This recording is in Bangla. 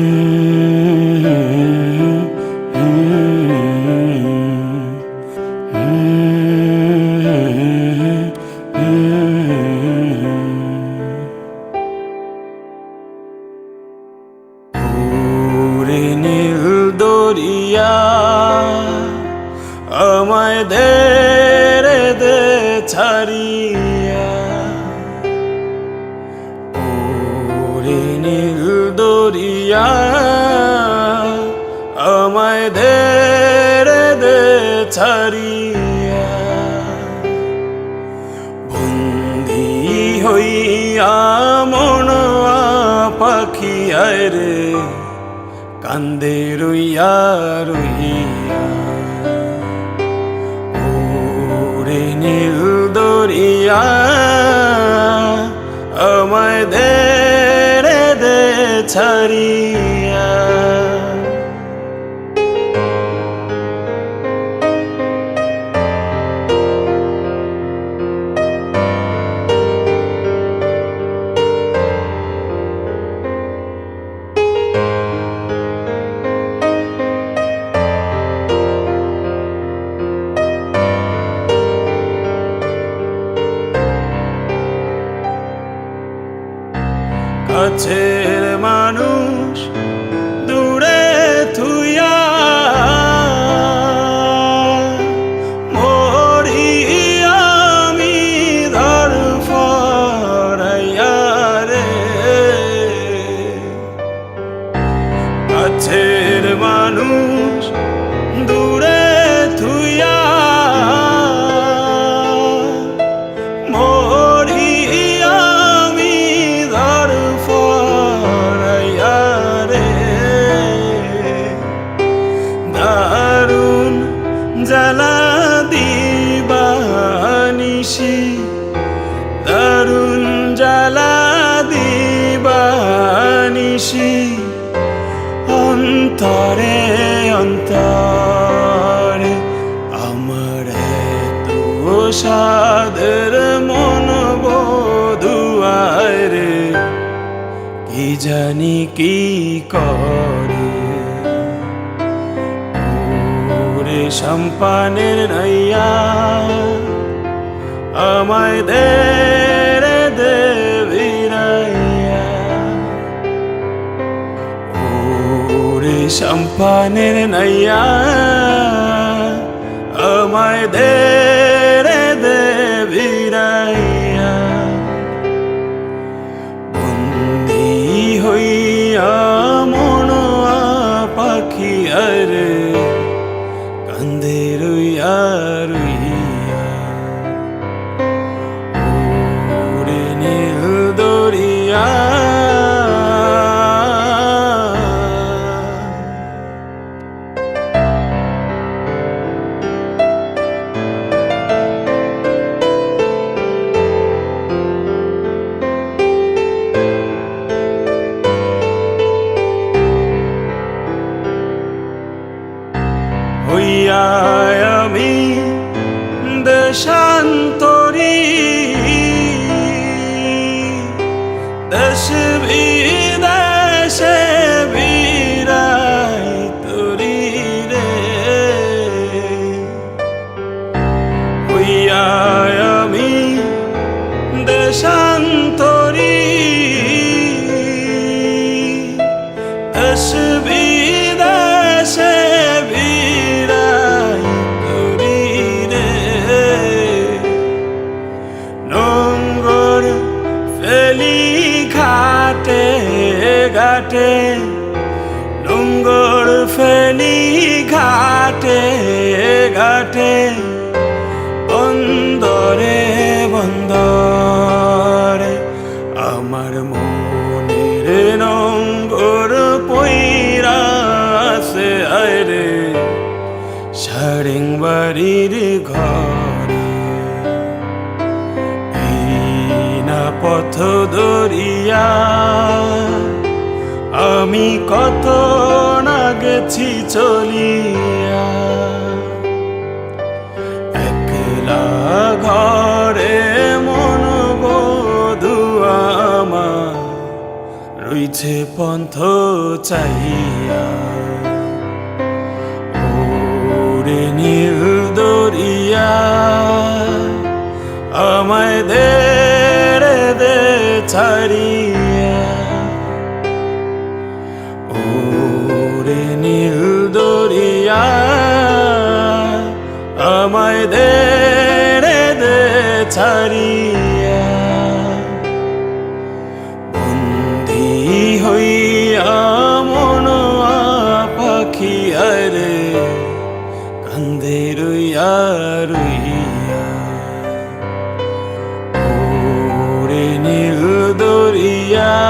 Mm-hmm. দরিয়া আমায় দে রে দে ছাড়িয়া। বন্দি হইয়া মন পাখি রে কান্দে রইয়া রইয়া ছাড়িয়া কাছের মানুষ জ্বালা দিবানিসি দারুণ জ্বালা দিবানিসি অন্তরে অন্তরে আমার তো সাদের মন বধুয়ায় কি জানি কি করে। সম্পানের নাইয়া আমায় দে রে দে ভিড়াইয়া ওরে সম্পানের নাইয়া আমায় দে রইয়া দেশান্তরী দেশ বিদেশে বিরাই তরি রে। হইয়া আমি দেশান্তরী সারেং বাড়ির ঘরে। না পথ দরিয়া আমি কত না গেছি চলিয়া। একলা ঘরে মন বধুয়ামা রইছে পন্থ চাইয়া আমায় দে রে, দে ছাড়িয়া। ওরে নীল দরিয়া, আমায় দে রে, দে ছাড়িয়া। বন্দি হইয়া মন পাখি, আরে কান্দে রইয়া রইয়া। দরিয়া